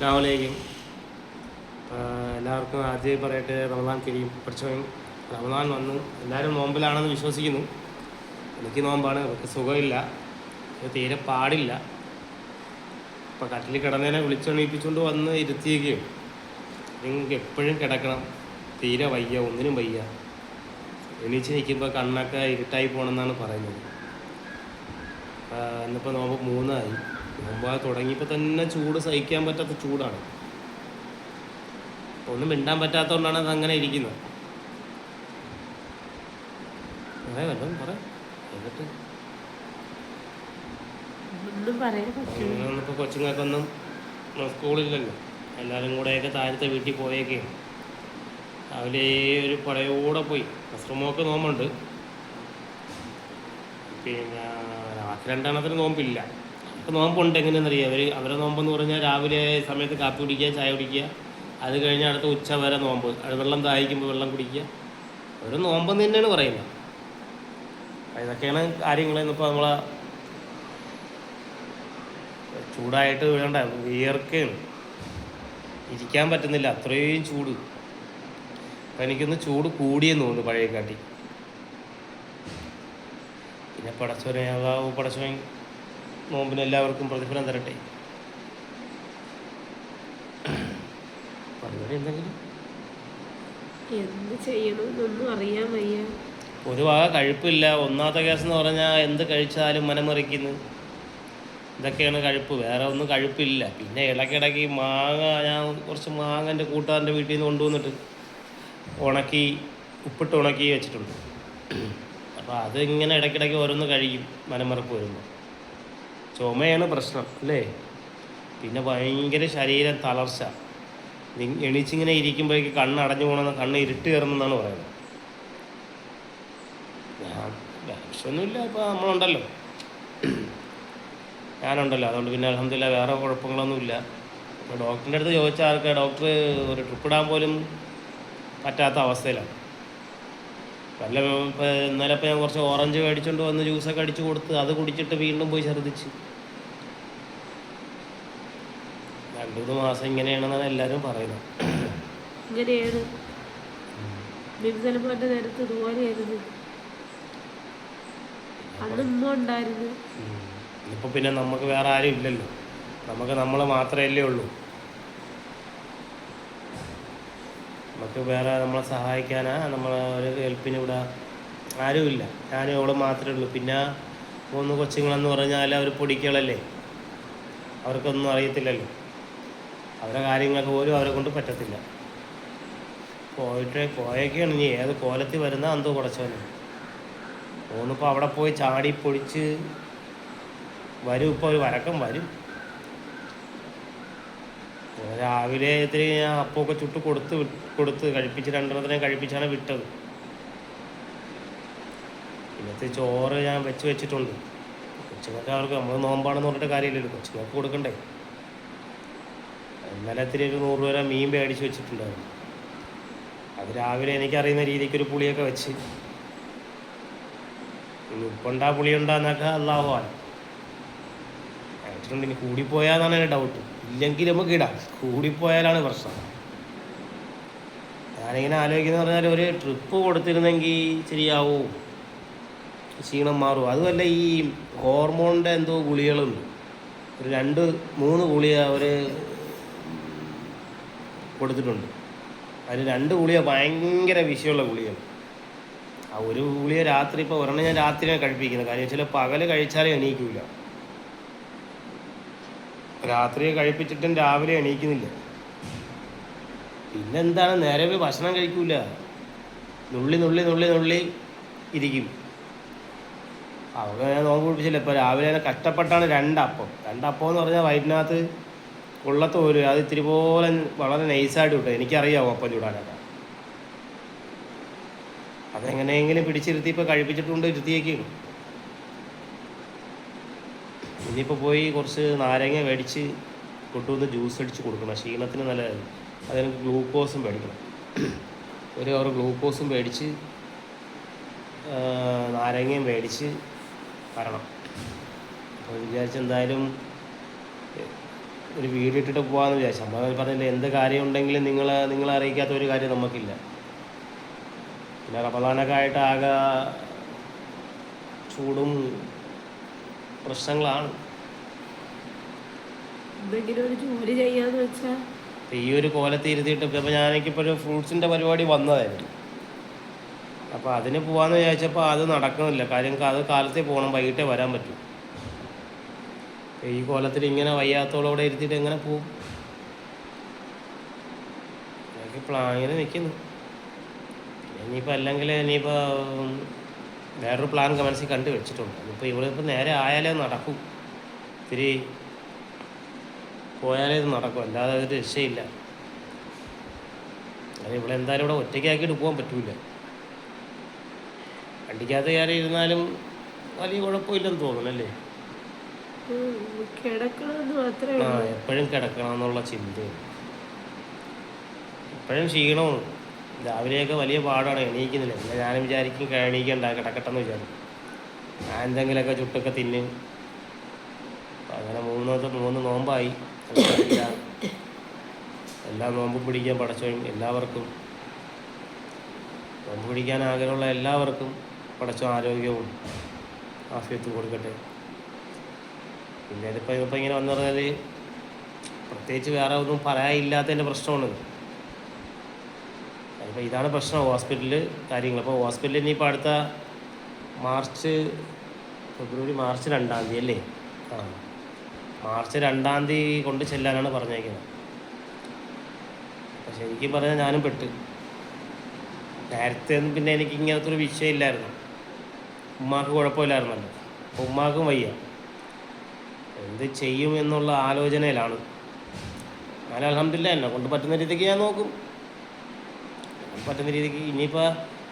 അസ്ലാമലേക്കും എല്ലാവർക്കും ആദ്യം പറയട്ടെ റമദാൻ കഴിയും. പഠിച്ചവൻ റമദാൻ വന്നു. എല്ലാവരും നോമ്പിലാണെന്ന് വിശ്വസിക്കുന്നു. എനിക്ക് നോമ്പാണ് അവർക്ക് സുഖമില്ല. തീരെ പാടില്ല. ഇപ്പം കട്ടിൽ കിടന്നതിനെ വിളിച്ചെണീപ്പിച്ചുകൊണ്ട് വന്ന് ഇരുത്തിയേക്കും നിങ്ങൾക്ക് എപ്പോഴും കിടക്കണം. തീരെ വയ്യ ഒന്നിനും വയ്യ. എണീച്ച് നിൽക്കുമ്പോൾ കണ്ണൊക്കെ ഇരുട്ടായി പോകണമെന്നാണ് പറയുന്നത്. ഇന്നിപ്പോൾ നോമ്പ് മൂന്നായി. നോമ്പ് തുടങ്ങിയപ്പോൾ തന്നെ ചൂട് സഹിക്കാൻ പറ്റാത്ത ചൂടാണ്. ഒന്നും മിണ്ടാൻ പറ്റാത്തതുകൊണ്ടാണ് അത് അങ്ങനെ ഇരിക്കുന്നത്. പറയാ വല്ലതും പറ എന്നിട്ട്? ഇപ്പോൾ കൊച്ചുങ്ങൾക്കൊന്നും സ്കൂളില്ലല്ലോ. എല്ലാവരും കൂടെയൊക്കെ താഴത്തെ വീട്ടിൽ പോയേക്കെ. രാവിലെ ഒരു പടയോടെ പോയി. അശ്രമമൊക്കെ നോമ്പുണ്ട്. പിന്നെ രാത്രി രണ്ടെണ്ണത്തിന് നോമ്പില്ല. നോമ്പുണ്ട് എങ്ങനെയാണെന്നറിയാം? അവർ അവരെ നോമ്പെന്ന് പറഞ്ഞാൽ രാവിലെ സമയത്ത് കാപ്പി കുടിക്കുക ചായ കുടിക്കുക. അത് കഴിഞ്ഞ് അടുത്ത ഉച്ച വരെ നോമ്പ്. വെള്ളം ദാഹിക്കുമ്പോൾ വെള്ളം കുടിക്കുക. ഒരു നോമ്പെന്ന് തന്നെയാണ് പറയുന്നത്. ഇതൊക്കെയാണ് കാര്യങ്ങൾ ഇന്നിപ്പോൾ നമ്മളെ ചൂടായിട്ട് വേണ്ട വിയർക്കുകയാണ് ഇരിക്കാൻ പറ്റുന്നില്ല അത്രയും ചൂട്. അപ്പം എനിക്കൊന്ന് ചൂട് കൂടിയെന്ന് തോന്നുന്നു പഴയ കാട്ടി പിന്നെ പടച്ചോനെ പടച്ചവൻ നോമ്പിന് എല്ലാവർക്കും പ്രതിഫലം തരട്ടെ. എന്തെങ്കിലും? എന്ത് ചെയ്യണമെന്നൊന്നും അറിയാൻ വയ്യ. ഒരു വക കഴുപ്പില്ല. ഒന്നാമത്തെ കേസ് എന്ന് പറഞ്ഞാൽ എന്ത് കഴിച്ചാലും മനമറിക്കുന്നു. ഇതൊക്കെയാണ് കഴുപ്പ്. വേറെ ഒന്നും കഴുപ്പില്ല. പിന്നെ ഇടയ്ക്കിടയ്ക്ക് മാങ്ങ ഞാൻ കുറച്ച് മാങ്ങ എന്റെ കൂട്ടുകാരന്റെ വീട്ടിൽ നിന്ന് കൊണ്ടുവന്നിട്ട് ഉണക്കി ഉപ്പിട്ട് ഉണക്കി വെച്ചിട്ടുണ്ട്. അപ്പോൾ അതിങ്ങനെ ഇടയ്ക്കിടയ്ക്ക് ഓരോന്ന് കഴിക്കും മനമറപ്പ് വരുമ്പോൾ. ചുമയാണ് പ്രശ്നം അല്ലേ? പിന്നെ ഭയങ്കര ശരീരം തളർച്ച. എണീച്ചിങ്ങനെ ഇരിക്കുമ്പോഴേക്ക് കണ്ണ് അടഞ്ഞു പോകണമെന്ന് കണ്ണ് ഇരുട്ട് കയറുന്നെന്നാണ് പറയുന്നത്. ഞാൻ വിഷമൊന്നുമില്ല ഇപ്പോൾ നമ്മളുണ്ടല്ലോ. ഞാനുണ്ടല്ലോ അതുകൊണ്ട് പിന്നെ അലഹമില്ല വേറെ കുഴപ്പങ്ങളൊന്നുമില്ല. ഇപ്പോൾ ഡോക്ടറിന്റെ അടുത്ത് ചോദിച്ച ആൾക്ക് ഡോക്ടർ ഒരു ട്രിപ്പ് ഇടാൻ പോലും പറ്റാത്ത അവസ്ഥയിലാണ്. വല്ല ഇന്നലെ ഇപ്പോൾ ഞാൻ കുറച്ച് ഓറഞ്ച് മേടിച്ചുകൊണ്ട് വന്ന് ജ്യൂസൊക്കെ അടിച്ച് കൊടുത്ത് അത് കുടിച്ചിട്ട് വീണ്ടും പോയി ഛർദ്ദിച്ച്. മൂന്ന് മാസം ഇങ്ങനെയാണെന്നാണ് എല്ലാവരും പറയുന്നത്. ഇങ്ങനെയാണ്. ബിംസലമാന്റെ നേരത്ത് ഇതുപോലെയായിരുന്നു. അന്ന് ഉമ്മ ഉണ്ടായിരുന്നു. ഇപ്പോൾ പിന്നെ നമുക്ക് വേറെ ആരും ഇല്ലല്ലോ. നമുക്ക് നമ്മൾ മാത്രമല്ലേ ഉള്ളൂ. നമുക്ക് വേറെ നമ്മളെ സഹായിക്കാനാ നമ്മളെ ഒരു ഹെൽപ്പിന് ഇവിടെ ഇല്ല. ഞാനും അവൾ മാത്രമേ ഉള്ളൂ. പിന്നെ മൂന്ന് കൊച്ചുങ്ങളെന്ന് പറഞ്ഞാൽ അവർ പൊടിക്കളല്ലേ? അവർക്കൊന്നും അറിയത്തില്ലല്ലോ. അവരുടെ കാര്യങ്ങൾക്ക് പോലും അവരെ കൊണ്ട് പറ്റത്തില്ല. പോയിട്ട് പോയൊക്കെയാണ് ഇനി ഏത് കോലത്തിൽ വരുന്ന എന്തോ കുടച്ചവന് ഓന്നിപ്പോൾ അവിടെ പോയി ചാടി പൊടിച്ച് വരും ഇപ്പോൾ ഒരു വരക്കം വരും. രാവിലെ ഇത്തിരി ഞാൻ അപ്പമൊക്കെ ചുട്ട് കൊടുത്ത് കൊടുത്ത് കഴിപ്പിച്ച് രണ്ടെണ്ണത്തിനെ കഴിപ്പിച്ചാണ് വിട്ടത്. ഇന്നത്തെ ചോറ് ഞാൻ വെച്ച് വെച്ചിട്ടുണ്ട്. കൊച്ചുങ്ങൾക്ക് അവർക്ക് നമ്മൾ നോമ്പാണെന്ന് പറഞ്ഞിട്ട് കാര്യമില്ലല്ലോ. കൊച്ചുങ്ങൾക്ക് കൊടുക്കണ്ടേ? ഇന്നലെ ഇത്തിരി ഒരു നൂറ് രൂപ മീൻ മേടിച്ച് വെച്ചിട്ടുണ്ടായിരുന്നു. അത് രാവിലെ എനിക്കറിയുന്ന രീതിക്ക് ഒരു പുളിയൊക്കെ വെച്ച്. ഇനി ഉപ്പുണ്ടാ പുളിയുണ്ടാന്നൊക്കെ അള്ളാഹുവാൻ കഴിച്ചിട്ടുണ്ട് ഇനി കൂടിപ്പോയാന്നാണ് എന്റെ ഡൗട്ട് ഇല്ലെങ്കിൽ നമുക്ക് ഇടാം. കൂടിപ്പോയാലാണ് പ്രശ്നം. ഞാനിങ്ങനെ ആലോചിക്കുന്ന പറഞ്ഞാൽ ഒരു ട്രിപ്പ് കൊടുത്തിരുന്നെങ്കിൽ ശരിയാവൂ? ക്ഷീണം മാറും. അതുമല്ല ഈ ഹോർമോണിന്റെ എന്തോ ഗുളികളുണ്ട് ഒരു രണ്ട് മൂന്ന് ഗുളിക അവർ കൊടുത്തിട്ടുണ്ട്. അതിൽ രണ്ട് ഗുളിക ഭയങ്കര വിഷയമുള്ള ഗുളികയാണ്. ആ ഒരു ഗുളിക രാത്രി ഇപ്പോൾ ഒരെണ്ണം ഞാൻ രാത്രിയാണ് കഴിപ്പിക്കുന്നത്. കാര്യം വെച്ചാൽ പകൽ കഴിച്ചാലേ എണീക്കില്ല രാത്രി കഴിപ്പിച്ചിട്ടും രാവിലെ എണീക്കുന്നില്ല. പിന്നെന്താണ്? നേരെ ഭക്ഷണം കഴിക്കൂല. നുള്ളി നുള്ളി നുള്ളി നുള്ളി ഇരിക്കും. അവിടെ ഞാൻ നോക്കി പിടിച്ചില്ല ഇപ്പോൾ രാവിലെ കഷ്ടപ്പെട്ടാണ് രണ്ടപ്പം. രണ്ടപ്പം എന്ന് പറഞ്ഞാൽ വയറ്റിനകത്ത് കൊള്ളത്ത് തോൽ അത് ഇത്തിരി പോലെ വളരെ നൈസായിട്ട് കിട്ടും എനിക്കറിയാം അപ്പം ചൂടാനൊക്കെ. അതെങ്ങനെയെങ്കിലും പിടിച്ചിരുത്തി ഇപ്പോൾ കഴിപ്പിച്ചിട്ടുണ്ട് ഇരുത്തിയേക്കും. ഇനിയിപ്പോൾ പോയി കുറച്ച് നാരങ്ങ മേടിച്ച് കൊണ്ടുവന്ന് ജ്യൂസ് അടിച്ച് കൊടുക്കണം. ക്ഷീണത്തിന് നല്ലതാണ് അതിന് ഗ്ലൂക്കോസും മേടിക്കണം. ഒരു കവർ ഗ്ലൂക്കോസും മേടിച്ച് നാരങ്ങയും മേടിച്ച് വരണം. അപ്പോൾ വിചാരിച്ച എന്തായാലും ഒരു വീട് ഇട്ടിട്ട് പോകാമെന്ന് വിചാരിച്ചു. അമ്മ പറഞ്ഞില്ല എന്ത് കാര്യം ഉണ്ടെങ്കിലും നിങ്ങൾ നിങ്ങളെ അറിയിക്കാത്ത ഒരു കാര്യം നമുക്കില്ല പിന്നെ റമദാനൊക്കെ ആയിട്ട് ആകെ ചൂടും പ്രശ്നങ്ങളാണ്. എന്തെങ്കിലും ഒരു ജോലി ചെയ്യാന്ന് ഈ ഒരു കോലത്ത് ഇരുത്തിയിട്ട് ഇപ്പം ഞാനെനിക്കിപ്പോൾ ഒരു ഫ്രൂട്ട്സിന്റെ പരിപാടി വന്നതായിരുന്നു. അപ്പോൾ അതിന് പോകാമെന്ന് വിചാരിച്ചപ്പോൾ അത് നടക്കുന്നില്ല കാര്യം അത് കാലത്തേ പോകണം വൈകിട്ടേ വരാൻ പറ്റും. ഈ കോലത്തിൽ ഇങ്ങനെ വയ്യാത്തോളം അവിടെ ഇരുത്തിട്ട് എങ്ങനെ പോവും? എനിക്ക് ഇങ്ങനെ നിൽക്കുന്നു ഇനിയിപ്പോൾ അല്ലെങ്കിൽ ഇനിയിപ്പോൾ വേറൊരു പ്ലാൻ മനസ്സിൽ കണ്ടു വെച്ചിട്ടുണ്ട്. അതിപ്പോൾ ഇവിടെ ഇപ്പം നേരെ ആയാലേ നടക്കും. ഇത്തിരി പോയാലേ ഇത് നടക്കും. അല്ലാതെ ഒരു രക്ഷയില്ല. അത് ഇവിടെ എന്തായാലും ഇവിടെ ഒറ്റയ്ക്കാക്കിയിട്ട് പോകാൻ പറ്റൂല. വണ്ടിക്കകത്ത് കയറി ഇരുന്നാലും വലിയ കുഴപ്പമില്ലെന്ന് തോന്നുന്നല്ലേ ആ എപ്പോഴും കിടക്കണം എന്നുള്ള ചിന്തയും എപ്പോഴും ക്ഷീണവും രാവിലെയൊക്കെ വലിയ പാടാണ് എണീക്കുന്നില്ല. പിന്നെ ഞാനും വിചാരിക്കും എണീക്കണ്ട കിടക്കട്ടെന്ന് വിചാരിക്കും. ഞാൻ എന്തെങ്കിലുമൊക്കെ ചുട്ടൊക്കെ തിന്നും. അങ്ങനെ മൂന്ന് മൂന്ന് നോമ്പായി. എല്ലാ നോമ്പും പിടിക്കാൻ പടച്ചോയും എല്ലാവർക്കും. നോമ്പ് പിടിക്കാൻ ആഗ്രഹമുള്ള എല്ലാവർക്കും പടച്ചോ ആരോഗ്യവും ആഫിയത്ത് കൊടുക്കട്ടെ. പിന്നെ ഇതിപ്പോൾ ഇതിപ്പോൾ ഇങ്ങനെ വന്നു പറഞ്ഞാൽ പ്രത്യേകിച്ച് വേറെ ഒന്നും പറയാനില്ലാത്തതിന്റെ പ്രശ്നമാണ് അതിപ്പോൾ ഇതാണ് പ്രശ്നം ഹോസ്പിറ്റലിൽ കാര്യങ്ങൾ അപ്പോൾ ഹോസ്പിറ്റലിൽ ഇനിയിപ്പോൾ അടുത്ത മാർച്ച് ഫെബ്രുവരി മാർച്ച് രണ്ടാം തീയതി അല്ലേ? ആ. മാർച്ച് രണ്ടാം തീയതി കൊണ്ട് ചെല്ലാനാണ് പറഞ്ഞേക്കുന്നത്. അപ്പോൾ എനിക്ക് പറഞ്ഞാൽ ഞാനും പെട്ട്. നേരത്തെ പിന്നെ എനിക്ക് ഇങ്ങനത്തെ ഒരു വിഷയമില്ലായിരുന്നു. ഉമ്മാക്ക് കുഴപ്പമില്ലായിരുന്നല്ലോ. അപ്പോൾ ഉമ്മാക്കും വയ്യ. എന്ത് ചെയ്യും എന്നുള്ള ആലോചനയിലാണ്. ഞാൻ അലഹമില്ല എന്നെ കൊണ്ട് പറ്റുന്ന രീതിക്ക് ഞാൻ നോക്കും. പറ്റുന്ന രീതിക്ക് ഇനിയിപ്പോൾ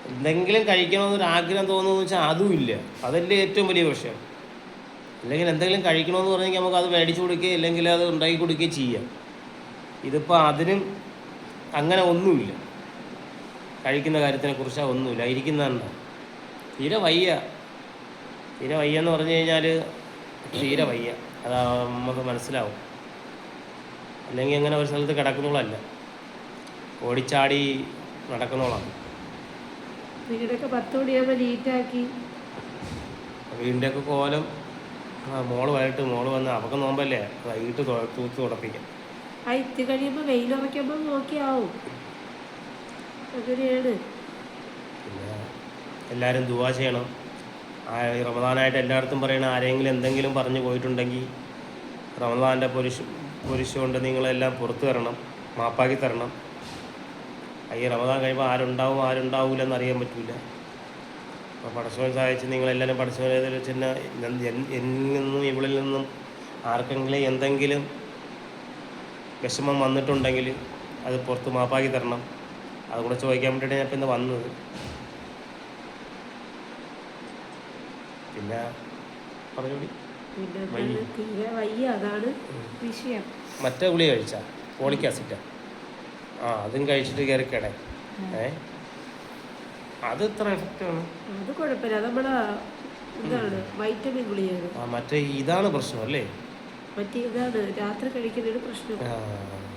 എന്തെങ്കിലും കഴിക്കണമെന്നൊരു ആഗ്രഹം തോന്നുന്നു വെച്ചാൽ അതും ഇല്ല. അതല്ലേ ഏറ്റവും വലിയ വിഷയം. അല്ലെങ്കിൽ എന്തെങ്കിലും കഴിക്കണമെന്ന് പറഞ്ഞെങ്കിൽ നമുക്ക് അത് മേടിച്ചു കൊടുക്കുകയോ അല്ലെങ്കിൽ അത് ഉണ്ടാക്കി കൊടുക്കുകയോ ചെയ്യാം. ഇതിപ്പോൾ അതിനും അങ്ങനെ ഒന്നുമില്ല. കഴിക്കുന്ന കാര്യത്തിനെ കുറിച്ച് ഒന്നുമില്ല. ഇരിക്കുന്നതാണ് തീരെ വയ്യ. തീരെ വയ്യ എന്ന് പറഞ്ഞു കഴിഞ്ഞാൽ തീരെ വയ്യ. അത് നമുക്ക് മനസ്സിലാവും. അല്ലെങ്കിൽ അങ്ങനെ ഒരു സ്ഥലത്ത് കിടക്കുന്നോളല്ല. ഓടിച്ചാടി നടക്കുന്നോളാണ് വീടൊക്കെ പത്ത് മണിയാകുമ്പോൾ നീറ്റാക്കി. വീടിന്റെയൊക്കെ കോലം മോൾ വരട്ട് മോൾ വന്ന് അവക്ക് നോമ്പല്ലേ? വൈകിട്ട് തൂത്ത് തുടപ്പിക്കാം. ആ ഇത്തി കഴിയുമ്പോൾ വെയിലുറയ്ക്കുമ്പോൾ നോക്കിയാവും. അങ്ങനെയാണ്. പിന്നെ എല്ലാവരും ദുവാ ചെയ്യണം. ഈ റമദാനായിട്ട് എല്ലായിടത്തും പറയണ ആരെങ്കിലും എന്തെങ്കിലും പറഞ്ഞു പോയിട്ടുണ്ടെങ്കിൽ റമദാന്റെ പൊരിശ് പൊരിശ് കൊണ്ട് നിങ്ങളെല്ലാം പുറത്തു തരണം മാപ്പാക്കി തരണം. ഈ റമദാൻ കഴിയുമ്പോൾ ആരുണ്ടാവും ആരുണ്ടാവില്ല എന്നറിയാൻ പറ്റില്ല അപ്പോൾ പടച്ചവൻ സഹായിച്ച് നിങ്ങളെല്ലാവരും പടച്ചവനെ വെച്ചിട്ട് എന്നിൽ നിന്നും ഇവളിൽ നിന്നും ആർക്കെങ്കിലും എന്തെങ്കിലും വിഷമം വന്നിട്ടുണ്ടെങ്കിൽ അത് പുറത്ത് മാപ്പാക്കി തരണം. അതുകൂടെ ചോദിക്കാൻ വേണ്ടിയിട്ടാണ് ഞാൻ ഇപ്പം ഇന്ന് വന്നത്. പിന്നെ പറഞ്ഞോടി പിന്നെ വയ്യ. എന്താണ് തീരെ വയ്യ അതാണ് വിഷയം. മറ്റേ ഗുളി കഴിച്ചാ? Folic acid. ആ അതും കഴിച്ചിട്ട് കയറി കിട ഏ? അത് ഇത്ര അത് കുഴപ്പമില്ല. നമ്മളെ ഇതാണ് വൈറ്റമിൻ ഗുളിയാണ് ആ മറ്റേ ഇതാണ് പ്രശ്നം അല്ലേ? മറ്റേ ഇതാണ് രാത്രി കഴിക്കുന്നൊരു പ്രശ്നം. ആ.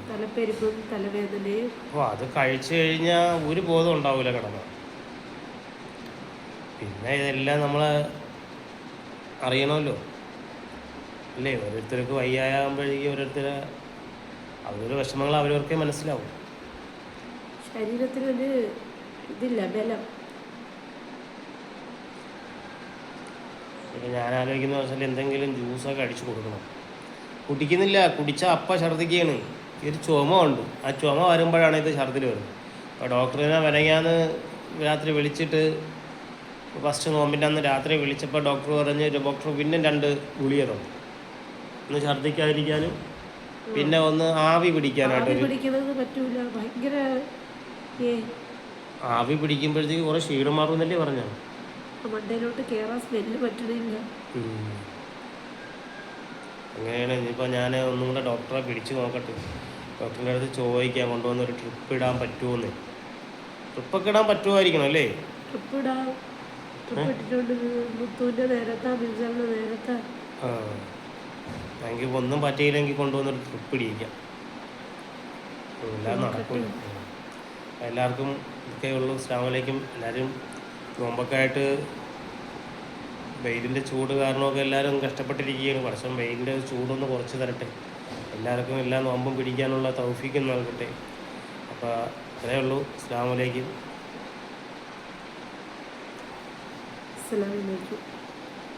തലപ്പെരുപ്പും തലവേദനയും. ഓ അത് കഴിച്ചു കഴിഞ്ഞാൽ ഒരു ബോധം ഉണ്ടാവില്ല കിടന്ന്. പിന്നെ ഇതെല്ലാം നമ്മൾ അറിയണമല്ലോ. അല്ലേ? ഓരോരുത്തർക്ക് വയ്യാകുമ്പോഴേക്കും ഓരോരുത്തരെ അവരുടെ വിഷമങ്ങൾ അവരവർക്കേ മനസ്സിലാവും. ശരീരത്തിനൊരു ഇതില്ല ബലം. ഇപ്പം ഞാൻ ആലോചിക്കുന്ന വെച്ചാൽ എന്തെങ്കിലും ജ്യൂസൊക്കെ അടിച്ചു കൊടുക്കണം. കുടിക്കുന്നില്ല കുടിച്ച അപ്പ ഛർദ്ദിക്കുകയാണ്. ഒരു ചുമ ഉണ്ട്. ആ ചുമ വരുമ്പോഴാണ് ഇത് ഛർദ്ദിൽ വരുന്നത്. അപ്പോൾ ഡോക്ടറിനെ വരങ്ങാന്ന് രാത്രി വിളിച്ചിട്ട് ഫസ്റ്റ് നോമ്പിന്റെ അന്ന് രാത്രി വിളിച്ചപ്പോൾ ഡോക്ടർ പറഞ്ഞ് ഡോക്ടർ പിന്നെ രണ്ട് ഗുളിക തന്നു. ഒന്ന് ഛർദ്ദിക്കാതിരിക്കാനും പിന്നെ ഒന്ന് ആവി പിടിക്കാനായിട്ട് ആവി പിടിക്കുമ്പോഴത്തേക്ക് കുറെ ക്ഷീണം മാറുന്നല്ലേ പറഞ്ഞു. അങ്ങനെയാണ് ഇനിയിപ്പോൾ ഞാൻ ഒന്നും കൂടെ ഡോക്ടറെ പിടിച്ചു നോക്കട്ടെ. ഡോക്ടറിന്റെ അടുത്ത് ചോദിക്കാൻ കൊണ്ടുവന്ന് ഒരു ട്രിപ്പ് ഇടാൻ പറ്റുമോന്ന് ട്രിപ്പൊക്കെ ഇടാൻ പറ്റുമായിരിക്കണം അല്ലേ? ട്രിപ്പ് ഇടാം. എനിക്ക് ഒന്നും പറ്റിയില്ലെങ്കിൽ കൊണ്ടുവന്നൊരു ട്രിപ്പ് ഇടിയിക്കാം. എല്ലാം നടക്കില്ല എല്ലാവർക്കും ഒക്കെ ഉള്ളൂ. സ്ലാമിലേക്കും എല്ലാവരും നോമ്പൊക്കെയായിട്ട് വെയിലിന്റെ ചൂട് കാരണമൊക്കെ എല്ലാവരും കഷ്ടപ്പെട്ടിരിക്കുകയാണ്. വർഷം വെയിലിന്റെ ചൂടൊന്ന് കുറച്ച് തരട്ടെ. എല്ലാവർക്കും എല്ലാ നോമ്പും പിടിക്കാനുള്ള തൗഫീക്കും നൽകട്ടെ. അപ്പോൾ അത്രയേ ഉള്ളൂ. സ്ലാമിലേക്കും Selam aleyküm.